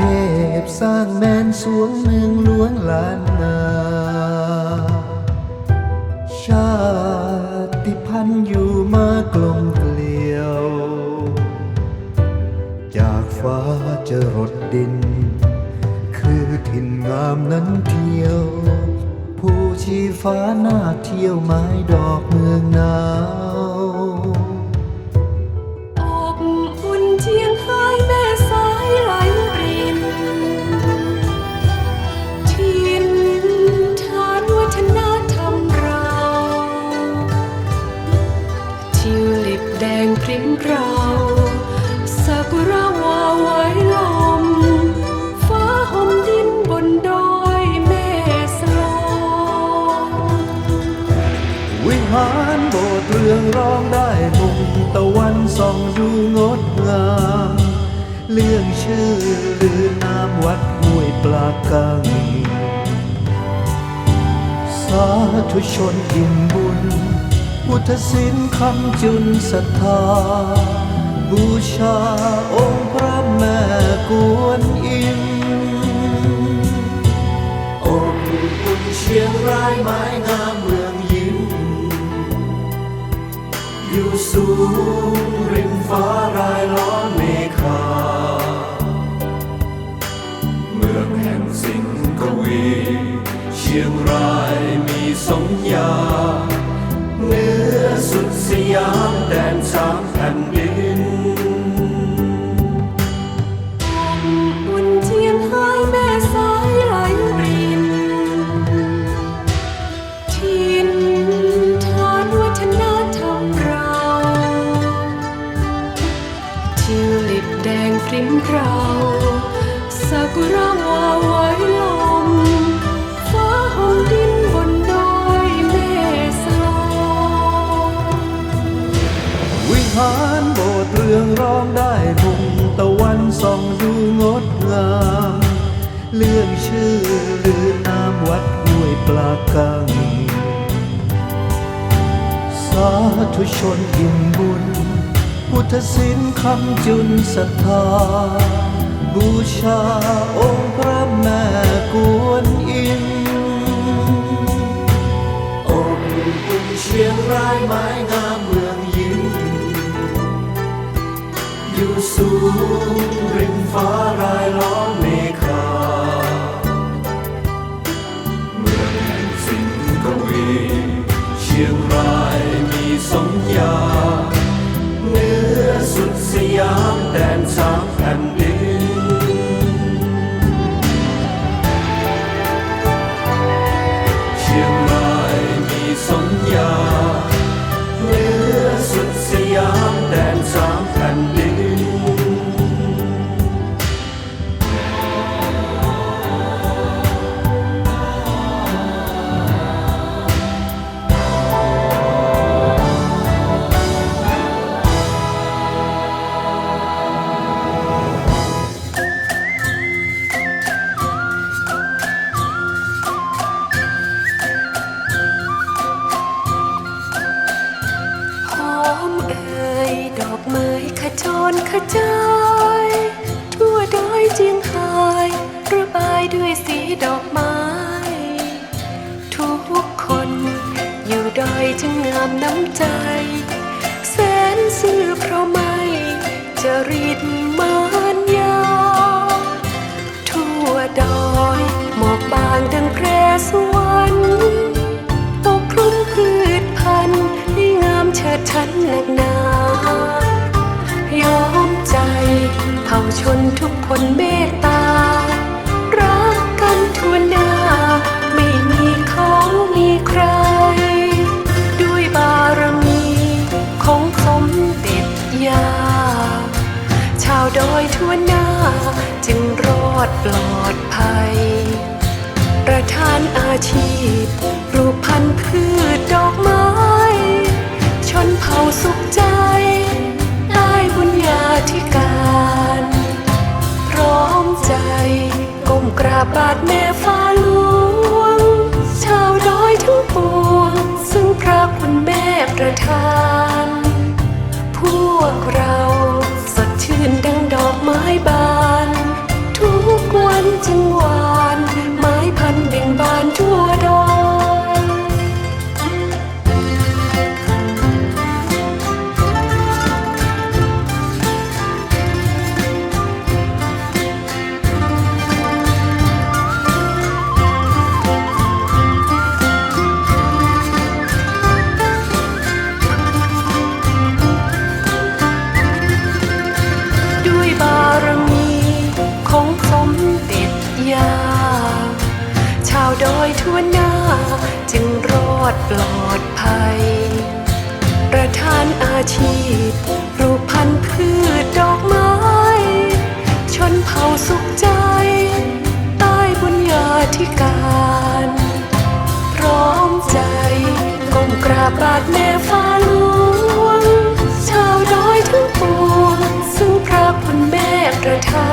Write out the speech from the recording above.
เทพสร้างแมนสวงเมืองหลวงล้านนา ชาติพันธุ์อยู่มากลมเกลียว จากฟ้าจะรดดิน คือถิ่นงามนั้นเที่ยว ผู้ชีฟ้าหน้าเที่ยวไม้ดอกเมืองนา ริ้งเราซากุระวาไว้ลม ฟ้าห่มดินบนดอยแม่สลองวิหารโบสถ์เรืองร้องได้มุมตะวันส่องดูงดงามเรื่องชื่อลือนามวัดห้วยปลากังสาธุชนอิ่มบุญ พุทธศิลป์คำจุนศรัทธา บูชาองค์พระแม่กวนอิมองค์อุ่นเชียงรายไม้งามเมืองยิ้มอยู่สูงริมฟ้ารายล้อมเมฆาเมืองแห่งสิงกวี เชียงรายมีสมญา สยามแดนสามแผ่นดินบุญเทียนหายแม่สายไหลรินทินฐานวัฒนธรรมเราทิวลิปแดงพริ้มเรา ซากุระวาไว้ลมฟ้าห่มดิ วิหารโบสถ์เรืองร้องได้มุมตะวันส่องดูงดงามเรื่องชื่อลือนามวัดห้วยปลากัง สาธุชนอิ่มบุญ พุทธศิลป์คำจุนศรัทธา บูชาองค์พระแม่กวนอิมองค์อุ่นเชียงรายไม้งามเมือง สูงริมฟ้ารายล้อมเม ดอกไม้ ทุกคนอยู่ดอยจึงงามน้ำใจ แสนซื่อเพราะไม่จะริตมารยา ทั่วดอยหมอกบางดังแพรสวรรค์ปกคลุมพืชพันธุ์ให้งามเชิดชันหนักหนายอมใจเผ่าชนทุกคนเมตตา อดปลอดภัย ประทานอาชีพปลูกพันธุ์พืชดอกไม้ ชนเผ่าสุขใจ ได้บุญญาธิการ พร้อมใจก้มกราบบาทแม่ฟ้าหลวง ชาวดอยทั้งปวง ซึ่งพระคุณแม่ประทาน ติดยา ชาวดอยทั่วหน้า จึงรอดปลอดภัย ประธานอาชีพรูปพันธุ์พืชดอกไม้ ชนเผ่าสุขใจ ใต้บุญญาธิการ พร้อมใจก้มกราบบาดแม่ฟ้าลวง ชาวดอยทั้งปวงซึ่งพระคุณแม่ประทาน